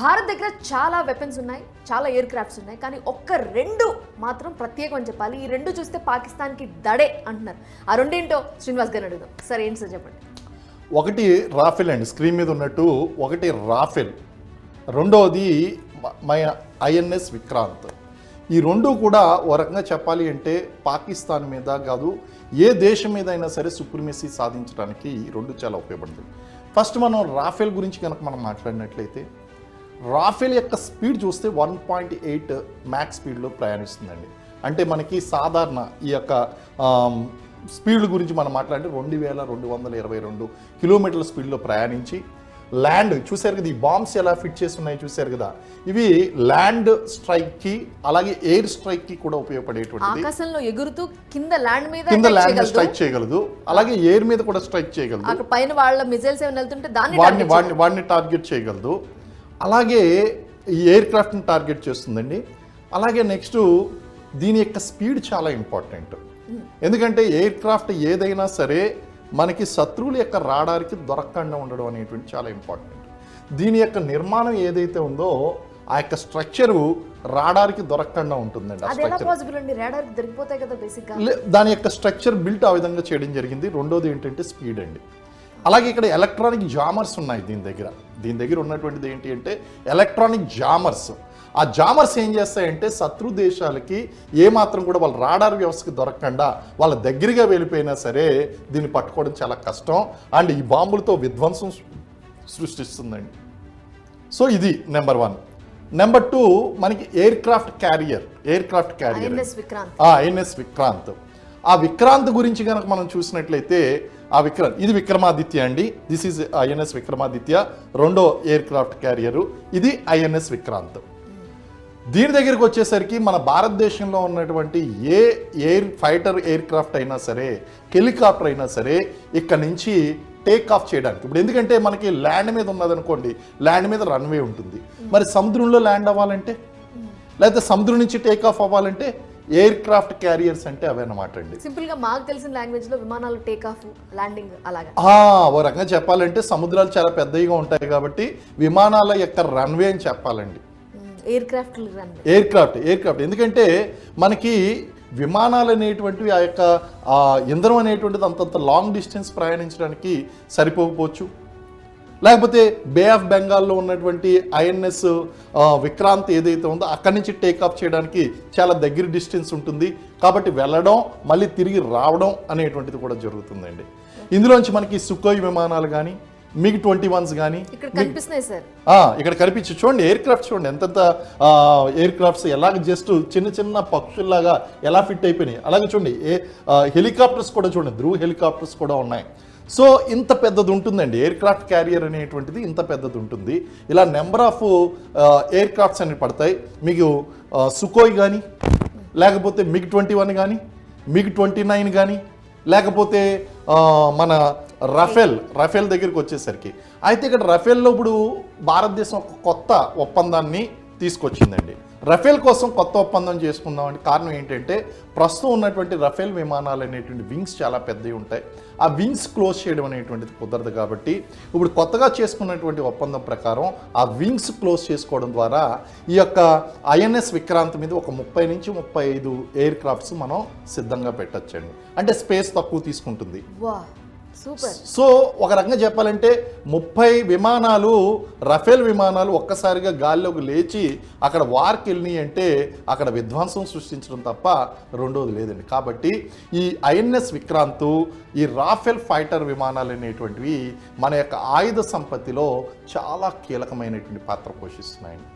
భారత్ దగ్గర చాలా వెపన్స్ ఉన్నాయి చాలా ఎయిర్ క్రాఫ్ట్స్ ఉన్నాయి కానీ ఒక్క రెండు మాత్రం ప్రత్యేకం అని చెప్పాలి. ఈ రెండు చూస్తే పాకిస్తాన్కి దడే అంటున్నారు. ఆ రెండేంటో శ్రీనివాస్ గారిని అడుగుదాం. సరే ఏంటి సార్ చెప్పండి? ఒకటి రాఫెల్ అండి స్క్రీన్ మీద ఉన్నట్టు ఒకటి రాఫెల్. రెండవది మై ఐఎన్ఎస్ విక్రాంత్. ఈ రెండు కూడా ఓ రకంగా చెప్పాలి అంటే పాకిస్తాన్ మీద కాదు ఏ దేశం మీద అయినా సరే సుప్రీమసీ సాధించడానికి ఈ రెండు చాలా ఉపయోగపడుతుంది ఫస్ట్ మనం రాఫెల్ గురించి కనుక మనం మాట్లాడినట్లయితే రాఫెల్ యొక్క స్పీడ్ చూస్తే వన్ పాయింట్ ఎయిట్ మ్యాక్స్ స్పీడ్లో ప్రయాణిస్తుందండి. అంటే మనకి సాధారణ ఈ యొక్క స్పీడ్ గురించి మనం మాట్లాడితే రెండు వేల రెండు వందల ఇరవై రెండు కిలోమీటర్ల స్పీడ్లో ప్రయాణించి ల్యాండ్ చూశారు కదా ఈ బాంబ్స్ ఎలా ఫిట్ చేసి ఉన్నాయి చూశారు కదా. ఇవి ల్యాండ్ స్ట్రైక్కి అలాగే ఎయిర్ స్ట్రైక్కి కూడా ఉపయోగపడేటువంటిది. ఆకాశంలో ఎగురుతూ కింద ల్యాండ్ మీద కింద ల్యాండ్. స్ట్రైక్ చేయగలదు. అలాగే ఎయిర్ మీద కూడా స్ట్రైక్ చేయగలదు. అక్కడ పైన వాళ్ళ మిజైల్స్ ఏమైనా వెళ్తుంటే దాన్ని వాడిని వాడిని వాడిని టార్గెట్ చేయగలదు. అలాగే ఈ ఎయిర్ క్రాఫ్ట్ని టార్గెట్ చేస్తుందండి. అలాగే నెక్స్ట్ దీని యొక్క స్పీడ్ చాలా ఇంపార్టెంట్. ఎందుకంటే ఎయిర్ క్రాఫ్ట్ ఏదైనా సరే మనకి శత్రువుల యొక్క రాడార్కి దొరకకుండా ఉండడం అనేటువంటి చాలా ఇంపార్టెంట్. దీని యొక్క నిర్మాణం ఏదైతే ఉందో ఆ యొక్క స్ట్రక్చరు రాడార్కి దొరకకుండా ఉంటుందండి దాని యొక్క స్ట్రక్చర్ బిల్ట్ ఆ విధంగా చేయడం జరిగింది. రెండోది ఏంటంటే స్పీడ్ అండి. అలాగే ఇక్కడ ఎలక్ట్రానిక్ జామర్స్ ఉన్నాయి దీని దగ్గర. దీని దగ్గర ఉన్నటువంటిది ఏంటి అంటే ఎలక్ట్రానిక్ జామర్స్ ఆ జామర్స్ ఏం చేస్తాయంటే శత్రు దేశాలకి ఏమాత్రం కూడా వాళ్ళ రాడార్ వ్యవస్థకి దొరకకుండా వాళ్ళ దగ్గరగా వెళ్ళిపోయినా సరే దీన్ని పట్టుకోవడం చాలా కష్టం. అండ్ ఈ బాంబులతో విధ్వంసం సృష్టిస్తుందండి. సో ఇది నెంబర్ వన్. నెంబర్ టూ మనకి aircraft carrier aircraft carrier. INS Vikrant. ఆ విక్రాంత్. ఆ విక్రాంత్ గురించి కనుక మనం చూసినట్లయితే ఆ విక్రమ్ ఇది విక్రమాదిత్య అండి. This is INS Vikramaditya. రెండో ఎయిర్ క్రాఫ్ట్ క్యారియరు ఇది ఐఎన్ఎస్ విక్రాంత్. దీని దగ్గరికి వచ్చేసరికి మన భారతదేశంలో ఉన్నటువంటి ఏ ఎయిర్ ఫైటర్ ఎయిర్ క్రాఫ్ట్ అయినా సరే హెలికాప్టర్ అయినా సరే ఇక్కడ నుంచి టేక్ ఆఫ్ చేయడానికి. ఇప్పుడు ఎందుకంటే మనకి ల్యాండ్ మీద ఉన్నదనుకోండి ల్యాండ్ మీద రన్వే ఉంటుంది. మరి సముద్రంలో ల్యాండ్ అవ్వాలంటే? లేకపోతే సముద్రం నుంచి టేక్ ఆఫ్ అవ్వాలంటే? ఎయిర్ క్రాఫ్ట్ క్యారియర్స్ అంటే అవే అన్నమాట అండి. సింపుల్గా మాకు తెలిసిన లాంగ్వేజ్లో విమానాలు టేక్ ఆఫ్ ల్యాండింగ్ అలాగా. ఓ రకంగా చెప్పాలంటే సముద్రాలు చాలా పెద్దవిగా ఉంటాయి కాబట్టి విమానాల యొక్క రన్వే అని చెప్పాలండి. Aircraft aircraft aircraft ఎందుకంటే మనకి విమానాలు అనేటువంటివి ఆ యొక్క ఇంధనం అనేటువంటిది అంతంత లాంగ్ డిస్టెన్స్ ప్రయాణించడానికి సరిపోకపోవచ్చు. లేకపోతే బే ఆఫ్ బెంగాల్లో ఉన్నటువంటి ఐఎన్ఎస్ విక్రాంత్ ఏదైతే ఉందో అక్కడి నుంచి టేక్ ఆఫ్ చేయడానికి చాలా దగ్గర డిస్టెన్స్ ఉంటుంది. కాబట్టి వెళ్ళడం మళ్ళీ తిరిగి రావడం అనేటువంటిది కూడా జరుగుతుందండి. ఇందులోంచి మనకి సుఖోయ్ విమానాలు కానీ మిగ్ ట్వంటీ వన్స్ కానీ ఇక్కడ కనిపిస్తున్నాయి సార్. ఆ, ఇక్కడ కనిపించి చూడండి ఎయిర్ క్రాఫ్ట్ చూడండి. ఎంతెంత ఎయిర్ క్రాఫ్ట్స్ ఎలాగ జస్ట్ చిన్న చిన్న పక్షుల్లాగా ఎలా ఫిట్ అయిపోయినాయి. అలాగే చూడండి ఏ హెలికాప్టర్స్ కూడా చూడండి ధ్రువ్ హెలికాప్టర్స్ కూడా ఉన్నాయి. సో ఇంత పెద్దది ఉంటుందండి. ఎయిర్ క్రాఫ్ట్ క్యారియర్ అనేటువంటిది ఇంత పెద్దది ఉంటుంది. ఇలా నెంబర్ ఆఫ్ ఎయిర్ క్రాఫ్ట్స్ అనేవి పడతాయి. మీకు సుకోయ్ కానీ లేకపోతే మిగ్ ట్వంటీ వన్ కానీ మిగ్ ట్వంటీ నైన్ కానీ లేకపోతే మన రఫేల్ రఫేల్ దగ్గరికి వచ్చేసరికి. అయితే ఇక్కడ రఫేల్లో ఇప్పుడు భారతదేశం ఒక కొత్త ఒప్పందాన్ని తీసుకొచ్చిందండి. రఫేల్ కోసం కొత్త ఒప్పందం చేసుకుందామంటే కారణం ఏంటంటే ప్రస్తుతం ఉన్నటువంటి రఫేల్ విమానాలు అనేటువంటి వింగ్స్ చాలా పెద్దవి ఉంటాయి. ఆ వింగ్స్ క్లోజ్ చేయడం అనేటువంటిది కుదరదు కాబట్టి ఇప్పుడు కొత్తగా చేసుకున్నటువంటి ఒప్పందం ప్రకారం ఆ వింగ్స్ క్లోజ్ చేసుకోవడం ద్వారా ఈ యొక్క ఐఎన్ఎస్ విక్రాంత్ మీద ఒక ముప్పై నుంచి ముప్పై ఐదు ఎయిర్ క్రాఫ్ట్స్ మనం సిద్ధంగా పెట్టచ్చండి. అంటే స్పేస్ తక్కువ తీసుకుంటుంది. సో ఒక రకంగా చెప్పాలంటే ముప్పై విమానాలు రఫేల్ విమానాలు ఒక్కసారిగా గాల్లోకి లేచి అక్కడ వార్కి వెళ్ళినాయి అంటే అక్కడ విధ్వంసం సృష్టించడం తప్ప రెండోది లేదండి. కాబట్టి ఈ ఐఎన్ఎస్ విక్రాంత్ ఈ రాఫెల్ ఫైటర్ విమానాలు అనేటువంటివి మన యొక్క ఆయుధ సంపత్తిలో చాలా కీలకమైనటువంటి పాత్ర పోషిస్తున్నాయండి.